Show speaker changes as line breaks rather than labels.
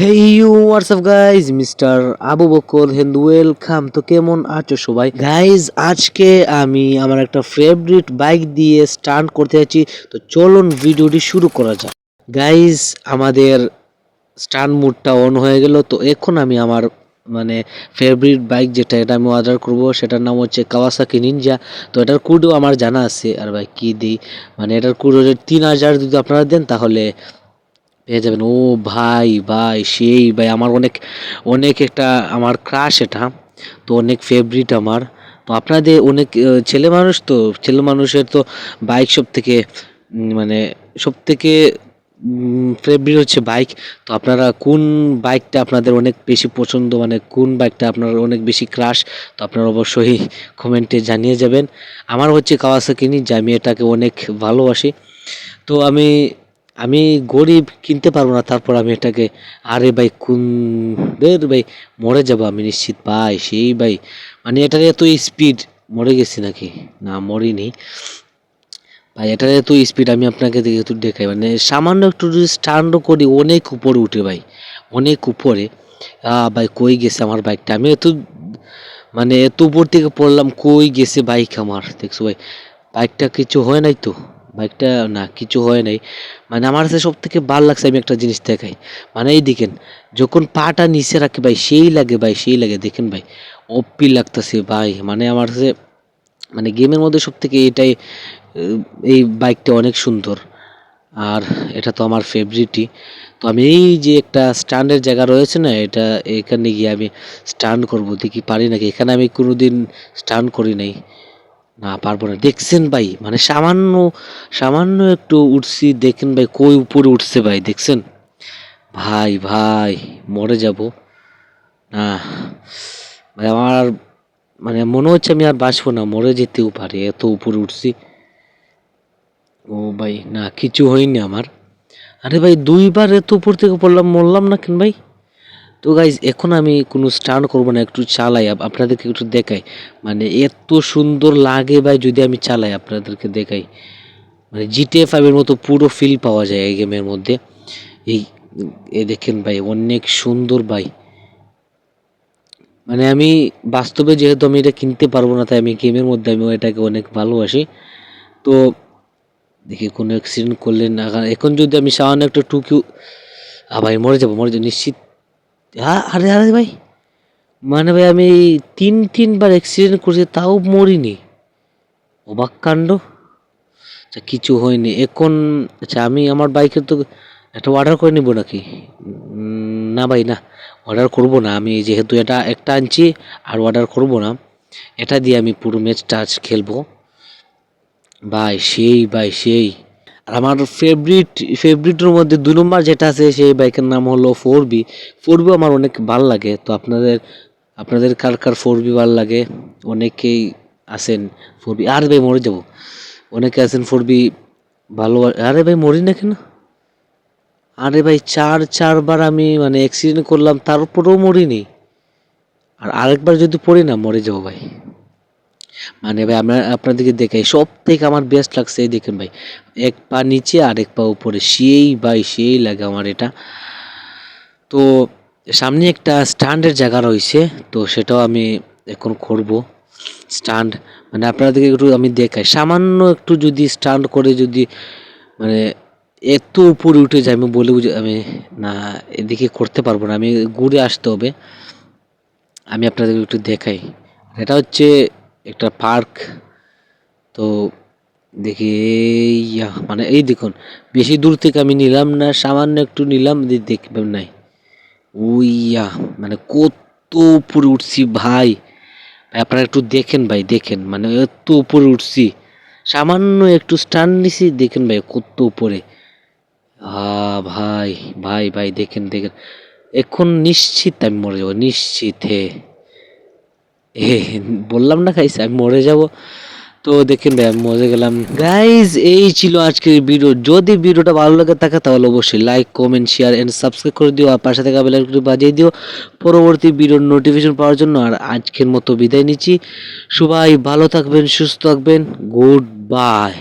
Hey you WhatsApp guys mister Abu Bakr hand welcome তো কেমন আছো সবাই গাইজ আজকে আমি আমার একটা ফেভারিট বাইক দিয়ে স্টান্ট করতে যাচ্ছি। তো চলুন ভিডিওটি শুরু করা যাক। গাইজ আমাদের স্টান মুডটা অন হয়ে গেল। তো এখন আমি আমার মানে ফেভারিট বাইক যেটা, এটা আমি অর্ডার করব। সেটার নাম হচ্ছে কাওয়াসাকি নিনজা তো এটার কোডও আমার জানা আছে। আর ভাই, কী দিই? মানে এটার কোড হচ্ছে তিন হাজার যদি আপনারা দেন, তাহলে পেয়ে যাবেন। ও ভাই ভাই, সেই ভাই, আমার অনেক অনেক একটা, আমার ক্রাশ এটা, তো অনেক ফেভারিট আমার। তো আপনাদের অনেক ছেলে মানুষ তো, ছেলে মানুষের তো বাইক সব থেকে মানে সব থেকে ফেভারিট হচ্ছে বাইক তো আপনারা কোন বাইকটা আপনাদের অনেক বেশি পছন্দ মানে কোন বাইকটা আপনার অনেক বেশি ক্রাশ তো আপনারা অবশ্যই কমেন্টে জানিয়ে যাবেন। আমার হচ্ছে কাওয়াসাকিনি যে আমি এটাকে অনেক ভালোবাসি। তো আমি আমি গরিব কিনতে পারব না, তারপর আমি এটাকে, আরে ভাই কোন ভাই, মরে যাব আমি নিশ্চিত, ভাই, সেই ভাই। মানে এটার এত স্পিড মরে গেছি নাকি? না, মরিনি। ভাই, এটার এত স্পিড আমি আপনাকে দেখে একটু দেখাই। মানে সামান্য একটু যদি স্টান্ডও করি, অনেক উপরে উঠে ভাই, অনেক উপরে। ভাই, কই গেছে আমার বাইকটা আমি এত মানে এত উপর থেকে পড়লাম, কই গেছে বাইক আমার? দেখছ ভাই বাইকটা কিছু হয় নাই তো? বাইকটা না, কিছু হয় নাই। মানে আমার কাছে সব থেকে ভালো লাগছে আমি একটা জিনিস দেখাই। মানে এই দেখেন, যখন পাটা নিচে রাখে ভাই, সেই লাগে ভাই, সেই লাগে। দেখেন ভাই অপি লাগতেছে ভাই। মানে আমার কাছে মানে গেমের মধ্যে সব থেকে এটাই এই বাইকটা অনেক সুন্দর। আর এটা তো আমার ফেভারিটই তো আমি এই যে একটা স্ট্যান্ডের জায়গা রয়েছে না, এটা এখানে গিয়ে আমি স্টান্ট করব। দেখি পারি নাকি? এখানে আমি কোনোদিন স্টান্ট করি নাই। না পারব না। দেখছেন ভাই মানে সামান্য সামান্য একটু উঠছি, দেখেন ভাই কই উপরে উঠছে ভাই, দেখছেন? ভাই ভাই, মরে যাব। না, ভাই আমার আর মানে মনে হচ্ছে আমি আর বাঁচবো না, মরে যেতেও পারি, এত উপরে উঠছি। ও ভাই, না, কিছু হয়নি আমার। আরে ভাই, দুইবার এত উপর থেকে পড়লাম, মরলাম না কেন ভাই? তো গাইজ এখন আমি কোনো স্টান্ট করব না, একটু চালাই। আপনাদেরকে একটু দেখাই। মানে এত সুন্দর লাগে ভাই, যদি আমি চালাই আপনাদেরকে দেখাই। মানে জিটিএ ফাইভের মতো পুরো ফিল পাওয়া যায় এই গেমের মধ্যে। এই, এ দেখেন ভাই, অনেক সুন্দর ভাই। মানে আমি বাস্তবে যেহেতু আমি এটা কিনতে পারব না, তাই আমি গেমের মধ্যে আমি এটাকে অনেক ভালোবাসি। তো দেখি কোনো অ্যাক্সিডেন্ট করলে না এখন যদি আমি সামান্য একটা টুকি আ ভাই মরে যাব মরে যাব, নিশ্চিত আরে আরে ভাই। মানে ভাই, আমি তিন, তিনবার অ্যাক্সিডেন্ট করেছি, তাও মরিনি। অবাক কাণ্ড। আচ্ছা কিছু হয়নি। এখন আচ্ছা আমি আমার বাইকের তো একটা অর্ডার করে নিব নাকি? না ভাই, না। অর্ডার করব না। আমি যেহেতু এটা একটা আনছি, আর অর্ডার করব না। এটা দিয়ে আমি পুরো ম্যাচটা আজ খেলব। ভাই, সেই ভাই, সেই। আর আমার ফেভারিট ফেভারিটের মধ্যে দু নম্বর যেটা আছে, সেই বাইকের নাম হলো ফোর বি ফোর বি আমার অনেক ভালো লাগে। তো আপনাদের আপনাদের কার কার ফোর বি ভালো লাগে? অনেকেই আছেন ফোর বি আর ভাই, মরে যাব। অনেকে আছেন ফোর বি ভালো আরে ভাই, মরি না কেন? আরে ভাই, চার, চারবার আমি মানে অ্যাক্সিডেন্ট করলাম, তারপরেও মরিনি। আর আরেকবার যদি পড়ি না, মরে যাব ভাই। মানে ভাই, আমরা আপনাদেরকে দেখাই সব থেকে আমার বেস্ট লাগছে, এই দেখেন ভাই, এক পা নিচে আর এক পা উপরে, সেই ভাই, সেই লাগে আমার এটা। তো সামনে একটা স্ট্যান্ডের জায়গা রয়েছে, তো সেটাও আমি এখন করব, স্ট্যান্ড। মানে আপনাদেরকে একটু আমি দেখাই, সামান্য একটু যদি স্ট্যান্ড করে যদি মানে এত উপরে উঠে যায়, আমি বলে আমি না, এদিকে করতে পারব না, আমি ঘুরে আসতে হবে। আমি আপনাদেরকে একটু দেখাই। এটা হচ্ছে একটা পার্ক। তো দেখি ইয়া, মানে এই দেখুন বেশি দূর থেকে আমি নিলাম না সামান্য একটু নিলাম দেখবেন নাই। উইয়া মানে কত উপরে উঠছি ভাই। আপনারা একটু দেখেন ভাই দেখেন মানে এত উপরে উঠছি। সামান্য একটু স্টান নিছি দেখেন ভাই কত উপরে। আ ভাই ভাই ভাই দেখেন দেখেন। এখন নিশ্চিত আমি মরে যাব নিশ্চিত হে। বললাম না গাইস আমি মরে যাব। তো দেখেন ভাই, আমি মরে গেলাম। গাইজ এই ছিল আজকের ভিডিও যদি ভিডিওটা ভালো লাগে থাকে, তাহলে অবশ্যই like comment share and subscribe করে দিও। আর পাশে থাকা করে বাজিয়ে দিও। পরবর্তী ভিডিওর নোটিফিকেশন পাওয়ার জন্য আর আজকের মতো বিদায় নিচ্ছি। সবাই ভালো থাকবেন, সুস্থ থাকবেন। Good bye